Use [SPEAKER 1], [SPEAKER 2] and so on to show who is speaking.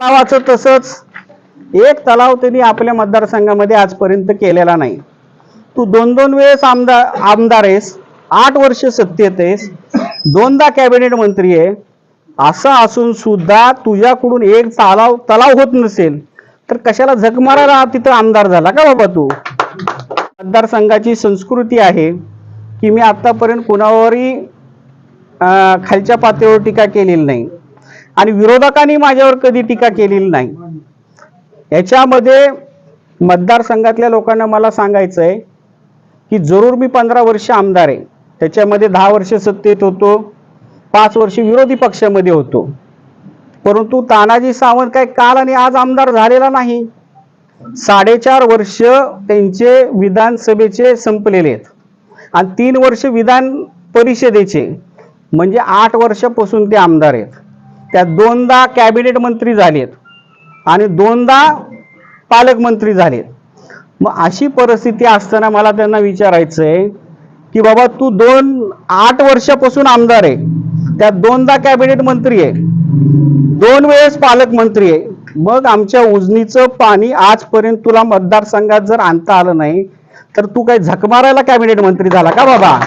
[SPEAKER 1] तलावाचं तसंच एक तलाव त्यांनी आपल्या मतदारसंघामध्ये आजपर्यंत केलेला नाही. तू दोन दोन वेळेस आमदार आमदार आहेस आठ वर्ष सत्तेत आहेस दोनदा कॅबिनेट मंत्री आहे असं असून सुद्धा तुझ्याकडून एक तलाव तलाव होत नसेल तर कशाला झक मारायला तिथं आमदार झाला का बाबा तू? मतदारसंघाची संस्कृती आहे की मी आतापर्यंत कुणावरही खालच्या पातळीवर टीका केलेली नाही. आणि विरोधकांनी माझ्यावर कधी टीका केलेली नाही. याच्यामध्ये मतदारसंघातल्या लोकांना मला सांगायचं आहे की जरूर मी पंधरा वर्ष आमदार आहे. त्याच्यामध्ये दहा वर्ष सत्तेत होतो पाच वर्ष विरोधी पक्षामध्ये होतो. परंतु तानाजी सावंत काय काल आणि आज आमदार झालेला नाही. साडेचार वर्ष त्यांचे विधानसभेचे संपलेले आहेत. आणि तीन वर्ष विधान परिषदेचे म्हणजे आठ वर्षापासून ते आमदार आहेत. त्या दोनदा कॅबिनेट मंत्री झालेत आणि दोनदा पालकमंत्री झालेत. मग अशी परिस्थिती असताना मला त्यांना विचारायचं आहे की बाबा तू दोन आठ वर्षापासून आमदार आहे. त्यात दोनदा कॅबिनेट मंत्री आहे. दोन वेळेस पालकमंत्री आहे. मग आमच्या उजनीचं पाणी आजपर्यंत तुला मतदारसंघात जर आणता आलं नाही तर तू काही झकमारायला कॅबिनेट मंत्री झाला का बाबा?